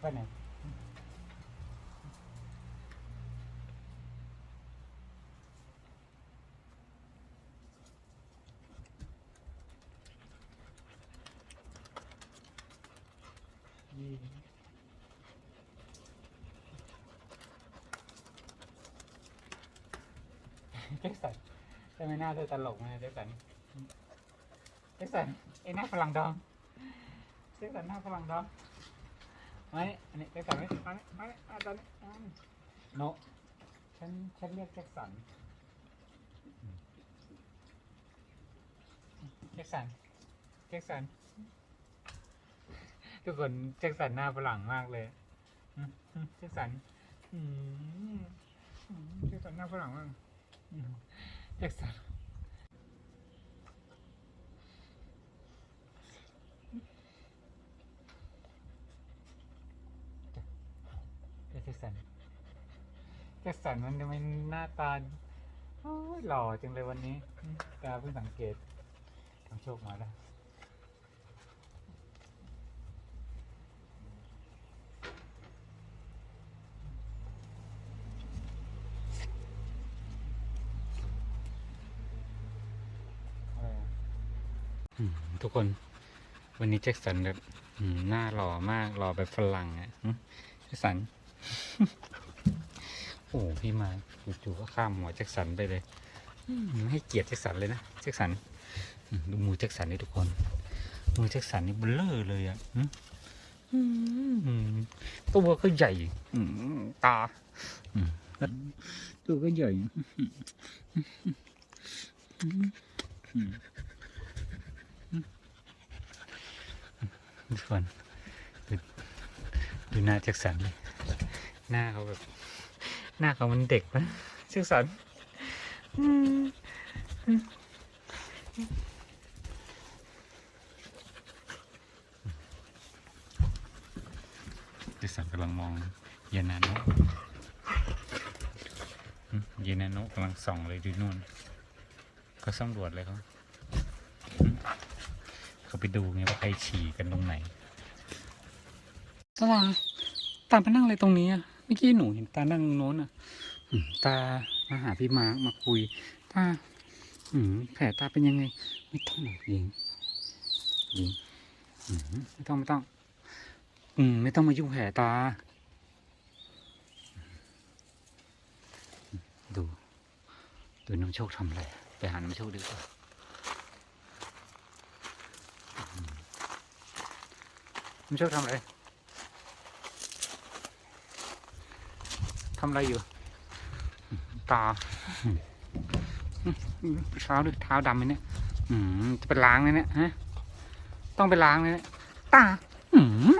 ไปไหนยี่เจ๊สันทำไมหน้าเธอตลกนะเจ๊สันเจ๊สันไอ้หน้าฝรั่งดองเจ๊สันหน้าฝรั่งดอง มานี่อันนี้เจ๊สันไม่มานี่มานี่มาตอนนี้อ่าโนฉันฉันเรียกเจ๊สันเจ๊สันเจ๊สันทุกคนเจ๊สันหน้าฝรั่งมากเลยอืมอืมเจ๊สันอืมอืมเจ๊สันหน้าฝรั่งมากอืมแจ็คสันแจ็คสันแจ็คสันมันทำไมหน้าตาโอ้ยหล่อจังเลยวันนี้ ตาเพิ่งสังเกตทางโชคมาแล้วทุกคนวันนี้แจ็คสันแบบหน้าหล่อมากหล่อแบบฝรั่งอะแจ็คสัน โอ้พี่มาจู่ๆก็ข้ามหัวแจ็คสันไปเลยอืมไม่ให้เกียรติแจ็คสันเลยนะแจ็คสันอืมดูมือแจ็คสันนี่ทุกคนมือแจ็คสันนี่เบลอเลยอะอืมอืมตัวก็ใหญ่อืมตาอืมตัวก็ใหญ่อืมทุกคนดูดูหน้าแจ็คสันเลยหน้าเขาแบบ หน้าเขามันเด็กปะแจ็คสันอืมอืมแจ็คสันกำลังมองเยนนาโนะอืมเยนนาโนะกำลังส่องเลยดูนู่นเขาสำรวจเลยเขาเขาไปดูไงว่าใครฉี่กันตรงไหนตาตามานั่งอะไรตรงนี้อะ มื่อกี้หนูเห็นตานั่งโน้นอะตามาหาพี่มาร์คมาคุยตาอืมแผลตาเป็นยังไง ไม่ต้องหรอกยิงยิงไม่ต้องไม่ต้อง อืม ไม่ต้องมายุ่งแผลตา ดู ดูน้องโชคทำอะไรไปหาน้องโชคดีกว่าน้องโชคทำอะไร ทำอะไรอยู่ ตาเท้าด้วยเท้าดำเลยเนี่ยอืมจะไปล้างเลยเนี่ยฮะ ต้องไปล้างเลยเนี่ยตาอืม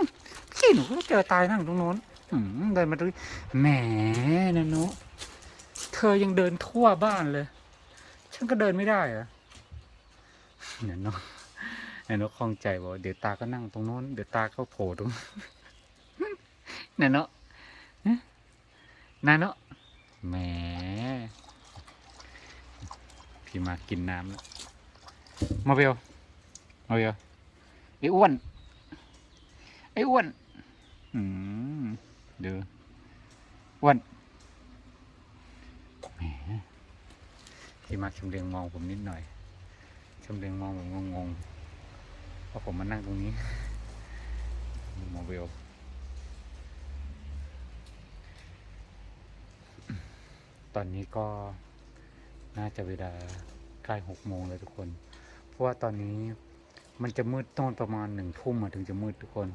ขี้หนูก็เจอตายนั่งตรงโน้นอืมเดินมาดูแหมนะนุเธอยังเดินทั่วบ้านเลย ฉันก็เดินไม่ได้เหรอะเนี่ยเนาะเนี่ยเนาะคล่องใจบอกว่าเดี๋ยวตาก็นั่งตรงโน้น เดี๋ยวตาก็โผล่ตรงเนี่ยเนาะ นาเนาะแหมพี่มากินน้ำแล้วมาเบลมาเบลไอ้อ้วนไอ้อ้วนอืมเดูอ้วนแหมพี่มาชมเรียงมองผมนิดหน่อยชมเรียงมองผมงงๆเพราะผมมานั่งตรงนี้มาเบล ตอนนี้ก็น่าจะเวลาใกล้หกโมงเลยทุกคน เพราะว่าตอนนี้มันจะมืดตอนประมาณหนึ่งทุ่มอะถึงจะมืดทุกคน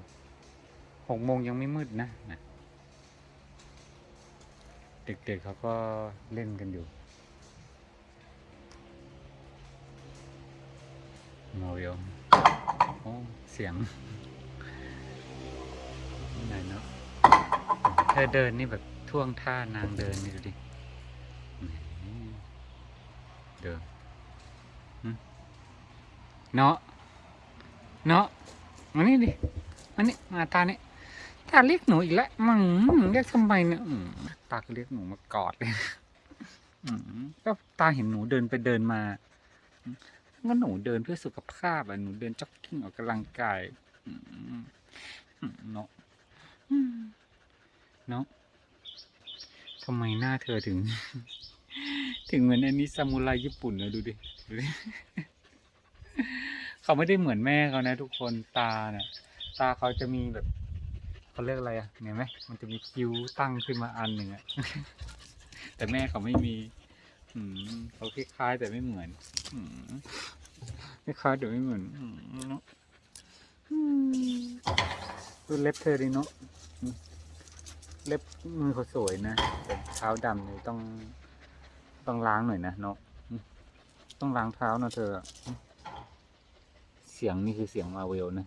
หกโมงยังไม่มืดนะนะเด็กๆเขาก็เล่นกันอยู่โมเวลโอ้เสียงไหนเนาะเธอเดินนี่แบบท่วงท่านางเดินนี่ดูดิ อืม เดินหึเนาะ เนาะมานี่ดิมานี่มาตานี่ตาเรียกหนูอีกแล้วมึงเรียกทำไมเนี่ยตาก็เรียกหนูมากอดเลยก็ตาเห็นหนูเดินไปเดินมาก็หนูเดินเพื่อสุขภาพอะหนูเดินจ็อกกิ้งออกกำลังกายเนาะเนาะทำไมหน้าเธอถึง ถึงเหมือนอันนี้ซามูไรญี่ปุ่นเลยดูดิดดเขาไม่ได้เหมือนแม่เขานะ ทุกคนตาเนี่ยตาเขาจะมีแบบเขาเรียกอะไรอะเห็นไหมมันจะมีคิ้วตั้งขึ้นมาอันหนึ่งอะแต่แม่เขาไม่มีอืมเขาคล้ายๆแต่ไม่เหมือนอืมคล้ายๆแต่ไม่เหมือนอืมเนาะดูเล็บเธอดีเนาะเล็บมือเขาสวยนะแต่เท้าดำเลยต้อง ต้องล้างหน่อยนะเนาะต้องล้างเท้านะเธอ เสียงนี่คือเสียงมาเวลนะ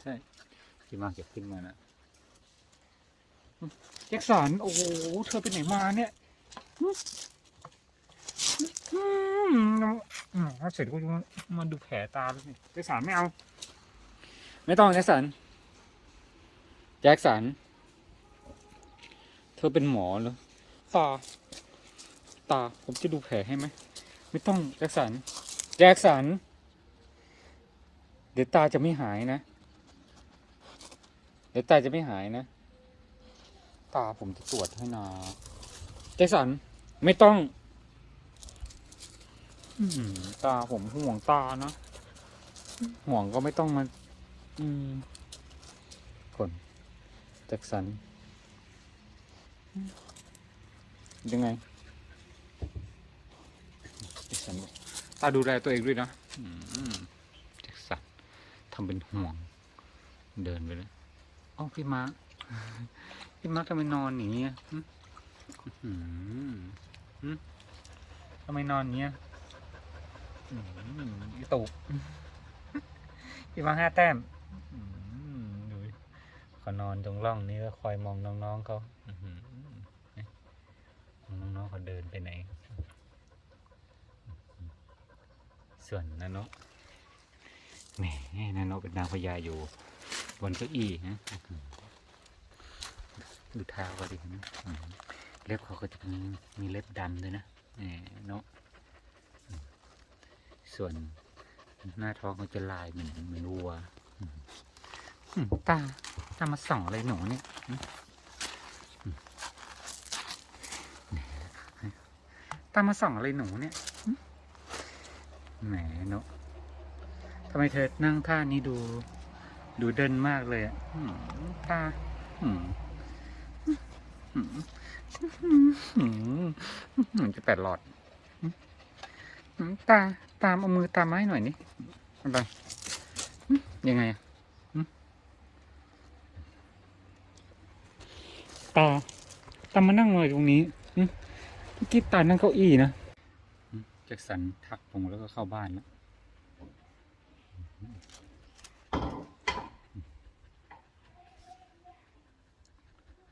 ใช่ที่มาเกจะขึ้นมานะแจ็คสันโอ้โห เธอไปไหนมาเนี่ยถ้าเสร็จก็จะมาดูแผลตาแล้วนี่แจ็คสันไม่เอา ไม่ต้องแจ็คสัน แจ็คสัน ธอเป็นหมอเหรอตา ตาผมจะดูแผลให้ไหม ไม่ต้องแจ็คสัน แจ็คสัน เดี๋ยวตาจะไม่หายนะ เดี๋ยวตาจะไม่หายนะ ตาผมจะตรวจให้นะแจ็คสัน ไม่ต้องตาผมห่วงตานะ ห่วงก็ไม่ต้องมา อืมคนแจ็คสัน ยังไงแจ็คสันบอกตาดูแลตัวเองด้วยนะอืมแจ็คสันทำเป็นห่วง เดินไปเลยเอ้าพี่มาร์คพี่มาร์คทำไมนอนอย่างเงี้ยหึอืมหึทำไมนอนอย่างเงี้ยอืมไอ้ตุกพี่มาร์คห้าแต้มอืมดูดิเขานอนตรงร่องนี้ก็คอยมองน้องๆเขาอื้อหือเอ๊ะน้องๆ เดินไปไหน ส่วนนันโนะแหมนันโนะเป็นนางพญาอยู่ บนเก้าอี้นะดูเท้าก็ดิเห็นไหมอืมเล็บเขาก็จะมีมีเล็บดำด้วยนะเนาะส่วนหน้าท้องเขาจะลายเหมือนเหมือนวัวตาตามาส่องอะไรหนูเนี่ยอืมอืม ตามมาส่องอะไรหนูเนี่ยแหมเนาะทำไมเธอนั่งท่านี้ดู ดูเดินมากเลยอะตาอืมอืมจะแปดหลอด ตา ตามเอามือตามไม้หน่อยนี่อะไรยังไงอะตาตามมานั่งหน่อยตรงนี้ มื่อกี้ตานั่งเก้าอี้นะแจ็คสันทักพงแล้วก็เข้าบ้านแล้ว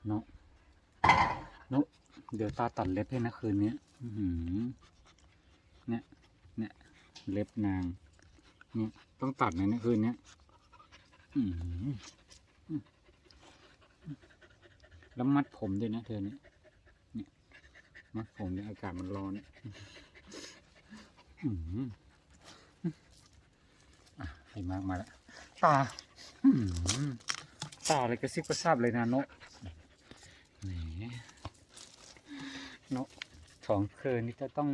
เนาะนุเดี๋ยวตาตัดเล็บให้นะคืนนี้เนี่ยเนี่ยเล็บนางเนี่ยต้องตัดนะเนี่ยคืนนี้แล้วมัดผมด้วยนะเธอเนี่ย มัดผมเนี่ยอากาศมันร้อนอื้อหืออะพี่มากมาแล้วตาตาอะไรกระซิบกระซาบเลยนะนะแหมเนาะสองเครือนี่จะต้อง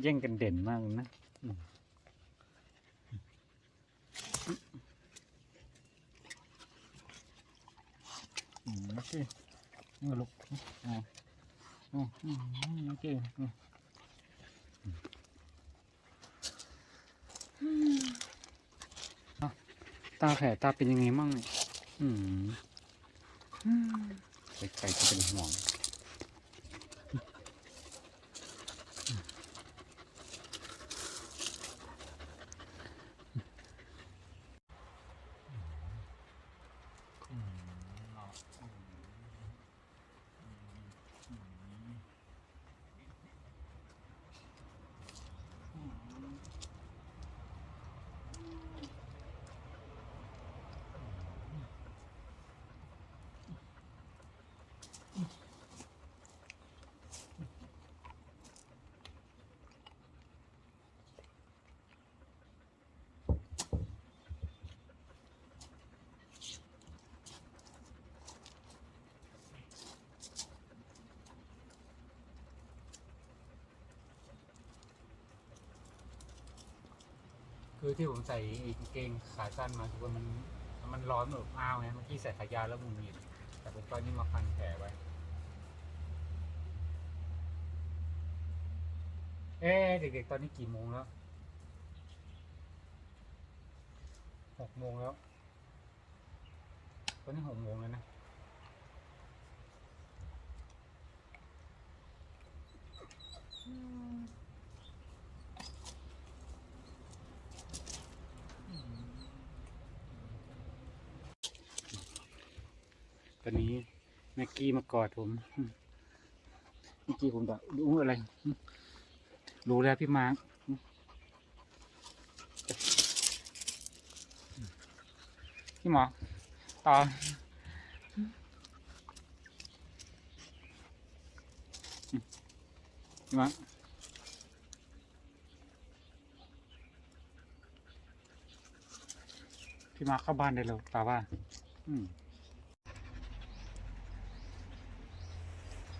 แย่งกันเด่นมากนะอืมอืมโอเคนี่ลูกอ๋อ อ๋ออืมโอเคอืมอะตาแผลตาเป็นยังไงมั่งเนี่ยอืมอืมใครๆจะเป็นห่วง คือที่ผมใส่กางเกงขาสั้นมาคือว่ามันมันร้อนแบบอ้าวไงเมื่อกี้ใส่ขายาวแล้วมุนหงิดแต่ผมก็นี่มาพันแผลไว้ เอ๊ะเด็กๆตอนนี้กี่โมงแล้วหกโมงแล้วตอนนี้หกโมงแล้วนะต อนนี้แม็กกี้มากอดผมอืมเมื่อกี้ผมบอรู้อะไร รู้แล้วพี่มาร์คพี่หมอต่อพี่มาร์คพี่มาร์คเข้าบ้านได้แล้วตาว่า อืม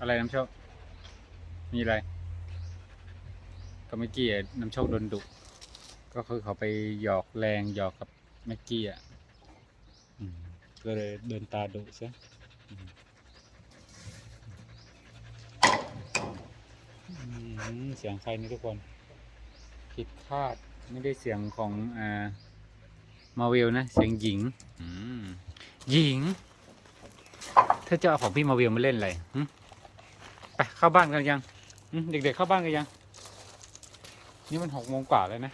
อะไรน้ำโชค มีอะไร ก็เมื่อกี้อะน้ำโชคโดนดุ ก็คือเขาไปหยอกแรงหยอกกับแม็กกี้อะอืมก็เลยเดินตาดุซะอืมอืมเสียงใครนี่ทุกคน ผิดคาดไม่ได้เสียงของอ่ามาเวลนะ เสียงหญิงอืมหญิง เธอจะเอาของพี่มาเวลมาเล่นอะไรหึ ไปเข้าบ้านกันยังเด็กๆเข้าบ้านกันยัง นี่มันหกโมงกว่าแล้วนะ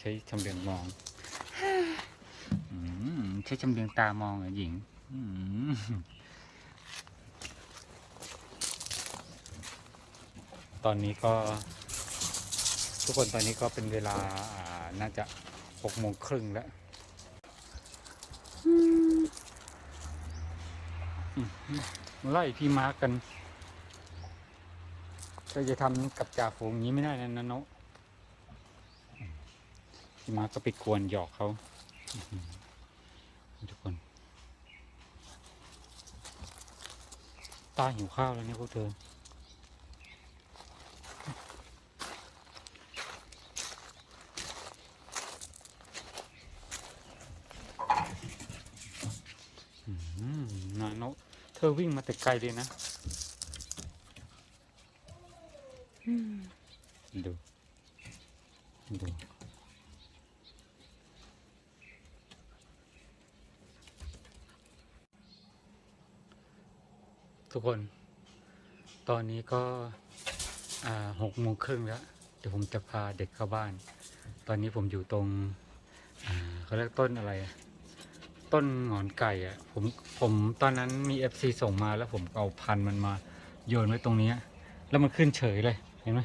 ใช้ชำเลืองมองใช้ชำเลืองตามองหรอะหญิงตอนนี้ก็ ทุกคนตอนนี้ก็เป็นเวลาอาน่าจะหกโมงครึ่งแล้วอืมมา ไล่พี่มาร์กกันเราจะทำกับจ่าฝูงอย่างนี้ไม่ได้นะนะโนะพี่มาร์กก็ไปกวนหยอกเขาทุกคน ตาหิวข้าวแล้วเนี่ยพวกเธออืมนาโนะเธ อวิ่งมาแต่ไกลเลยนะดูดูทุกคน ตอนนี้ก็อ่าหกโมงครึ่งแล้ว เดี๋ยวผมจะพาเด็กเข้าบ้าน ตอนนี้ผมอยู่ตรงอ่าเขาเรียกต้นอะไรอะ ต้นหงอนไก่อะผมผมตอนนั้นมี FC ส่งมาแล้วผมเอาพันธุ์มันมาโยนไว้ตรงนี้ แล้วมันขึ้นเฉยเลยเห็นไหม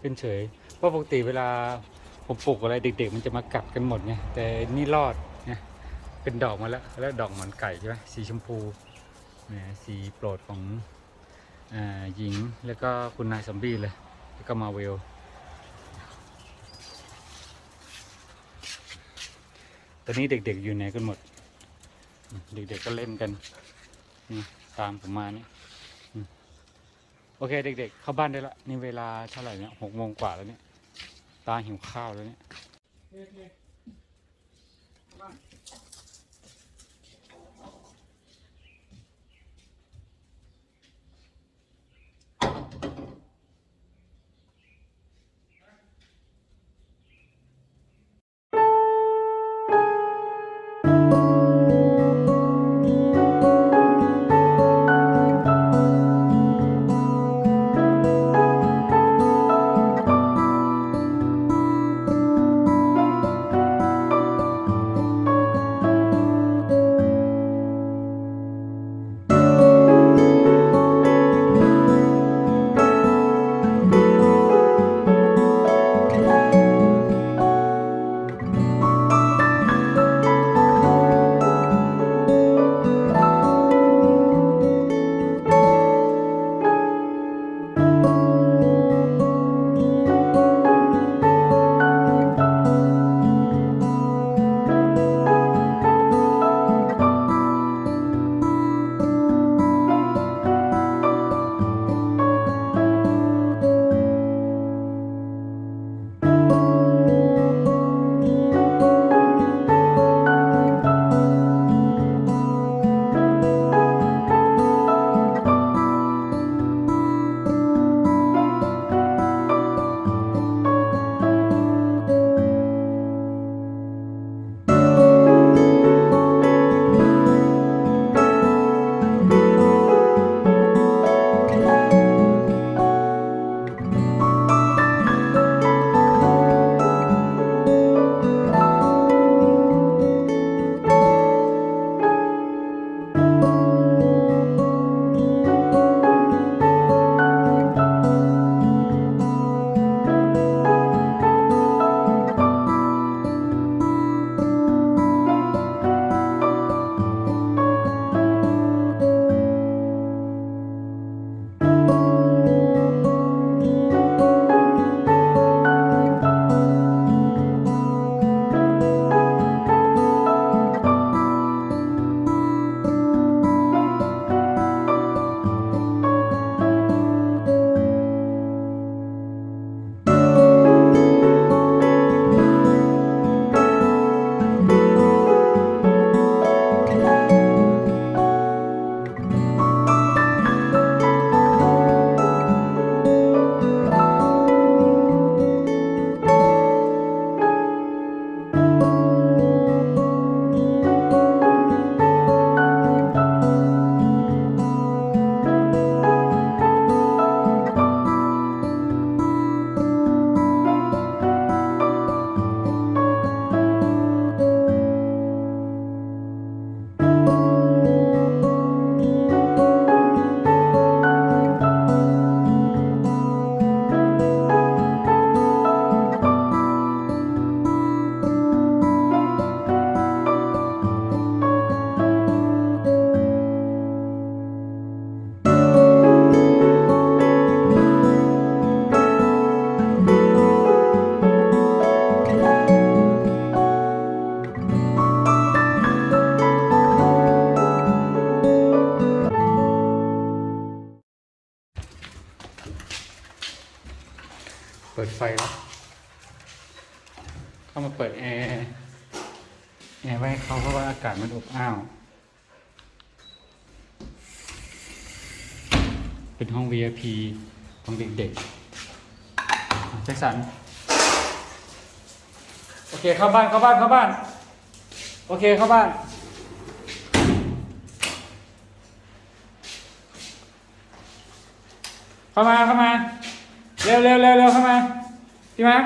ขึ้นเฉยเพราะปกติเวลาผมปลูกอะไรเด็ก ๆ มันจะมากัดกันหมดไงแต่นี่รอดเนี่ยเป็นดอกมาแล้วแล้วดอกหมันไก่ใช่ไหมสีชมพูนี่ยสีโปรดของอ่าหญิงแล้วก็คุณนายสมบีเลยแล้วก็มาเวลตอนนี้เด็กๆอยู่ไหนกันหมด เด็กๆก็เล่นกันตามผมมานี่โอเค เด็ก ๆ เข้าบ้านได้ละนี่เวลาเท่าไหร่เนี่ยหกโมงกว่าแล้วเนี่ย ตาหิวข้าวแล้วเนี่ย ห้อง VIP ของเด็กๆแจ็คสัน โอเค เข้าบ้าน เข้าบ้าน เข้าบ้าน โอเค เข้าบ้าน เข้ามา เข้ามา เร็วเร็วเร็วเร็วเข้ามา พี่มา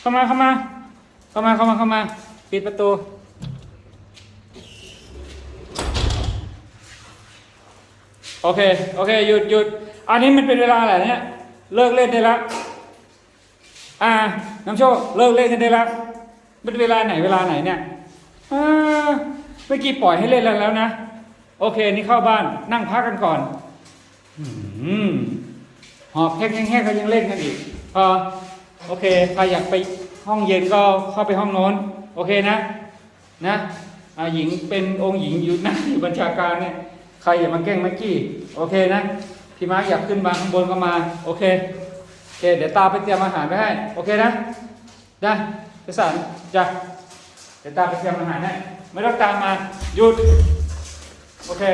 เข้ามา เข้ามา เข้ามา เข้ามา เข้ามา ปิดประตู โอเค โอเค หยุดหยุด อันนี้มันเป็นเวลาอะไรเนี่ย เลิกเล่นได้แล้วอ่า น้ำโชค เลิกเล่นกันได้แล้วเป็นเวลาไหนเวลาไหนเนี่ยอ่าเมื่อกี้ปล่อยให้เล่นแล้วแล้วนะ โอเค นี่เข้าบ้าน นั่งพักกันก่อน อืมหอบแห้งๆเขายังเล่นกันอีกพอโอเค ใครอยากไปห้องเย็นก็เข้าไปห้องโน้น โอเคนะ นะอ่าหญิงเป็นองค์หญิงอยู่นะอยู่บัญชาการเนี่ย ใครอย่ามาแกล้งเมื่อกี้โอเคนะพี่มาร์กอยากขึ้นมาข้างบนก็มาโอเคโอเค เดี๋ยวตาไปเตรียมอาหารไว้ให้โอเคนะนะไปสั่นจ้ะเดี๋ยวตาไปเตรียมอาหารให้ไม่ต้องตามมาหยุดโอเค